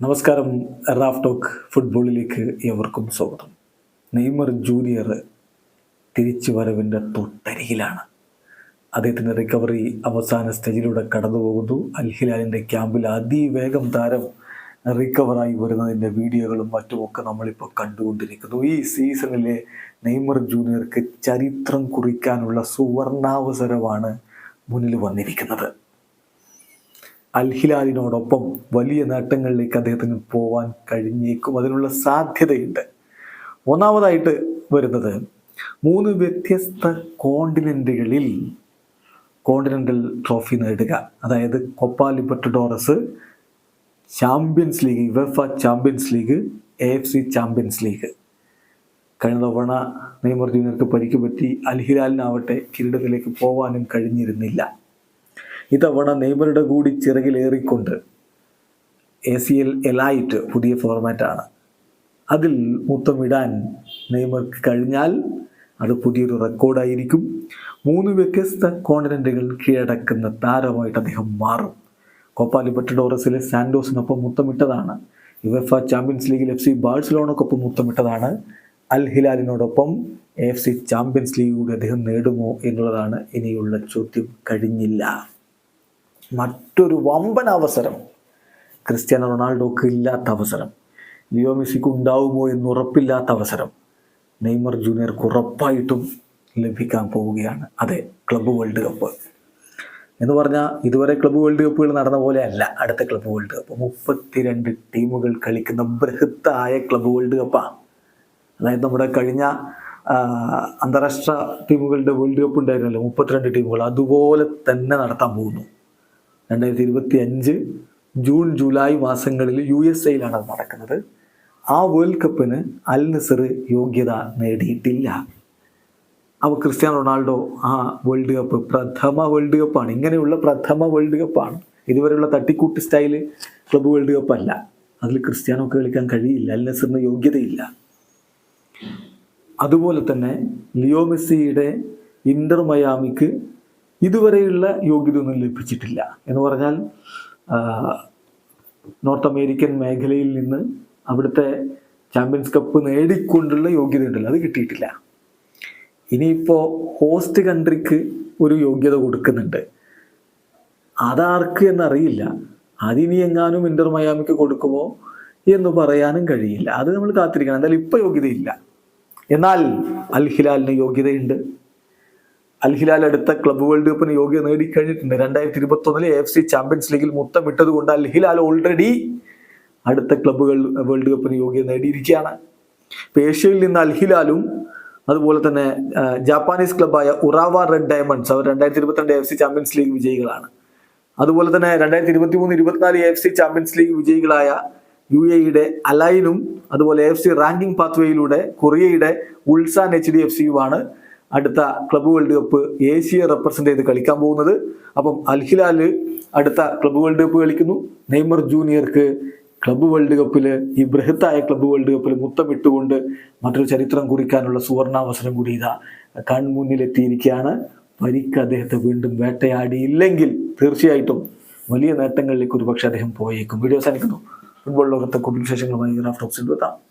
നമസ്കാരം Raf talk ഫുട്ബോളിലേക്ക് എവർക്കും സ്വാഗതം. നെയ്മർ ജൂനിയർ തിരിച്ചു വരവിന്റെ തൊട്ടരികിലാണ്. അദ്ദേഹത്തിന്റെ റിക്കവറി അവസാന സ്റ്റേജിലൂടെ കടന്നു പോകുന്നു അൽഹിലാലിന്റെ ക്യാമ്പിൽ അതിവേഗം താരം റിക്കവറായി വരുന്നതിന്റെ വീഡിയോകളും മറ്റുമൊക്കെ നമ്മളിപ്പോൾ കണ്ടുകൊണ്ടിരിക്കുന്നു. ഈ സീസണിലെ നെയ്മർ ജൂനിയർക്ക് ചരിത്രം കുറിക്കാനുള്ള സുവർണാവസരമാണ് മുന്നിൽ വന്നിരിക്കുന്നത്. അൽ ഹിലാലിനോടൊപ്പം വലിയ നേട്ടങ്ങളിലേക്ക് അദ്ദേഹത്തിന് പോവാൻ കഴിഞ്ഞേക്കും. അതിനുള്ള സാധ്യതയുണ്ട്. ഒന്നാമതായിട്ട് വരുന്നത് മൂന്ന് വ്യത്യസ്ത കോണ്ടിനെന്റുകളിൽ കോണ്ടിനെന്റൽ ട്രോഫി നേടുക. അതായത് Copa Libertadores Champions League UEFA Champions League A F C Champions League. കഴിഞ്ഞ തവണ നെയ്മർ ജൂനിയർക്ക് പരിക്ക് പറ്റി അൽ കിരീടത്തിലേക്ക് പോകാനും കഴിഞ്ഞിരുന്നില്ല. ഇത്തവണ നെയ്മറുടെ കൂടി ചിറകിലേറിക്കൊണ്ട് എ സി എൽ എലൈറ്റ് പുതിയ ഫോർമാറ്റാണ് അതിൽ മുത്തമിടാൻ നെയ്മർക്ക് കഴിഞ്ഞാൽ അത് പുതിയൊരു റെക്കോർഡായിരിക്കും മൂന്ന് വ്യത്യസ്ത കോണ്ടിനെന്റുകൾ കീഴടക്കുന്ന താരമായിട്ട് അദ്ദേഹം മാറും. കോപ്പ ലിബർട്ടഡോറസിലെ സാൻഡോസിനൊപ്പം മുത്തമിട്ടതാണ്. യുവഫ ചാമ്പ്യൻസ് ലീഗിൽ എഫ് സി ബാഴ്സലോണക്കൊപ്പം മുത്തമിട്ടതാണ്. അൽ ഹിലാലിനോടൊപ്പം എഫ് സി ചാമ്പ്യൻസ് ലീഗ് കൂടി അദ്ദേഹം നേടുമോ എന്നുള്ളതാണ് ഇനിയുള്ള ചോദ്യം. കഴിഞ്ഞില്ല. മറ്റൊരു വമ്പൻ അവസരം ക്രിസ്ത്യാനോ റൊണാൾഡോക്ക് ഇല്ലാത്ത അവസരം ലിയോ മെസ്സിക്ക് ഉണ്ടാവുമോ എന്ന് ഉറപ്പില്ലാത്ത അവസരം നെയ്മർ ജൂനിയർക്ക് ഉറപ്പായിട്ടും ലഭിക്കാൻ പോവുകയാണ്. അതെ ക്ലബ്ബ് വേൾഡ് കപ്പ് എന്ന് പറഞ്ഞാൽ ഇതുവരെ ക്ലബ്ബ് വേൾഡ് കപ്പുകൾ നടന്ന പോലെ അല്ല. അടുത്ത ക്ലബ്ബ് വേൾഡ് കപ്പ് മുപ്പത്തിരണ്ട് ടീമുകൾ കളിക്കുന്ന ബൃഹത്തായ ക്ലബ്ബ് വേൾഡ് കപ്പാണ് അതായത് നമ്മുടെ കഴിഞ്ഞ അന്താരാഷ്ട്ര ടീമുകളുടെ വേൾഡ് കപ്പ് ഉണ്ടായിരുന്നല്ലോ. മുപ്പത്തിരണ്ട് ടീമുകൾ അതുപോലെ തന്നെ നടത്താൻ പോകുന്നു. രണ്ടായിരത്തി ഇരുപത്തി അഞ്ച് ജൂൺ ജൂലൈ മാസങ്ങളിൽ യു എസ് എയിലാണ് അത് നടക്കുന്നത്. ആ വേൾഡ് കപ്പിന് അൽ നസർ യോഗ്യത നേടിയിട്ടില്ല. അപ്പോൾ ക്രിസ്ത്യാനോ റൊണാൾഡോ ആ വേൾഡ് കപ്പ് പ്രഥമ വേൾഡ് കപ്പാണ്. ഇങ്ങനെയുള്ള പ്രഥമ വേൾഡ് കപ്പാണ്. ഇതുവരെയുള്ള തട്ടിക്കൂട്ട് സ്റ്റൈൽ ക്ലബ്ബ് വേൾഡ് കപ്പ് അല്ല അതിൽ ക്രിസ്ത്യാനോക്ക് കളിക്കാൻ കഴിയില്ല. അൽ നസറിന് യോഗ്യതയില്ല. അതുപോലെ തന്നെ ലിയോ മെസ്സിയുടെ ഇന്റർ മയാമിക്ക് ഇതുവരെയുള്ള യോഗ്യത ഒന്നും ലഭിച്ചിട്ടില്ല എന്ന് പറഞ്ഞാൽ നോർത്ത് അമേരിക്കൻ മേഖലയിൽ നിന്ന് അവിടുത്തെ ചാമ്പ്യൻസ് കപ്പ് നേടിക്കൊണ്ടുള്ള യോഗ്യത ഉണ്ടല്ലോ അത് കിട്ടിയിട്ടില്ല. ഇനിയിപ്പോൾ ഹോസ്റ്റ് കൺട്രിക്ക് ഒരു യോഗ്യത കൊടുക്കുന്നുണ്ട്. അതാർക്ക് എന്നറിയില്ല. അതിനി എങ്ങാനും ഇന്റർ മയാമിക്ക് കൊടുക്കുമോ എന്ന് പറയാനും കഴിയില്ല. അത് നമ്മൾ കാത്തിരിക്കണം. എന്തായാലും ഇപ്പോൾ യോഗ്യതയില്ല. എന്നാൽ അൽഹിലാലിന് യോഗ്യതയുണ്ട്. അൽ ഹിലാൽ അടുത്ത ക്ലബ് വേൾഡ് കപ്പിന് യോഗ്യത നേടിക്കഴിഞ്ഞിട്ടുണ്ട്. രണ്ടായിരത്തി ഇരുപത്തൊന്നിലെ എഫ് സി ചാമ്പ്യൻസ് ലീഗിൽ മുത്തമിട്ടത് കൊണ്ട് അൽഹിലാൽ ഓൾറെഡി അടുത്ത ക്ലബ്ബുകൾ വേൾഡ് കപ്പിന് യോഗ്യത നേടിയിരിക്കുകയാണ്. ഇപ്പൊ ഏഷ്യയിൽ നിന്ന് അൽഹിലാലും അതുപോലെ തന്നെ ജാപ്പാനീസ് ക്ലബ്ബായ ഉറാവ റെഡ് ഡയമണ്ട്സ് അവർ രണ്ടായിരത്തി ഇരുപത്തിരണ്ട് എഫ് സി ചാമ്പ്യൻസ് ലീഗ് വിജയികളാണ്. അതുപോലെ തന്നെ രണ്ടായിരത്തി ഇരുപത്തി മൂന്ന് ഇരുപത്തിനാല് എഫ് സി ചാമ്പ്യൻസ് ലീഗ് വിജയികളായ യു എയുടെ അലൈനും അതുപോലെ എഫ് സി റാങ്കിംഗ് പാത്വേയിലൂടെ കൊറിയയുടെ ഉൾസാൻ എച്ച് ഡി എഫ് സിയുമാണ് അടുത്ത ക്ലബ്ബ് വേൾഡ് കപ്പ് ഏഷ്യയെ റെപ്രസെന്റ് ചെയ്ത് കളിക്കാൻ പോകുന്നത്. അപ്പം അൽഹിലാൽ അടുത്ത ക്ലബ്ബ് വേൾഡ് കപ്പ് കളിക്കുന്നു. നെയ്മർ ജൂനിയർക്ക് ക്ലബ്ബ് വേൾഡ് കപ്പിൽ ഈ ബൃഹത്തായ ക്ലബ്ബ് വേൾഡ് കപ്പിൽ മുത്തമിട്ടുകൊണ്ട് മറ്റൊരു ചരിത്രം കുറിക്കാനുള്ള സുവർണാവസരം കൂടി ഇതാ കൺമുന്നിലെത്തിയിരിക്കുകയാണ്. പരിക്ക് അദ്ദേഹത്തെ വീണ്ടും വേട്ടയാടിയില്ലെങ്കിൽ തീർച്ചയായിട്ടും വലിയ നേട്ടങ്ങളിലേക്ക് ഒരുപക്ഷെ അദ്ദേഹം പോയേക്കും. വീഡിയോ സാധിക്കുന്നു ഫുട്ബോൾ ലോകത്തെ കൂടുതൽ വിശേഷങ്ങളുമായി ഗ്രാഫ് ടോക്സിൽ എത്താം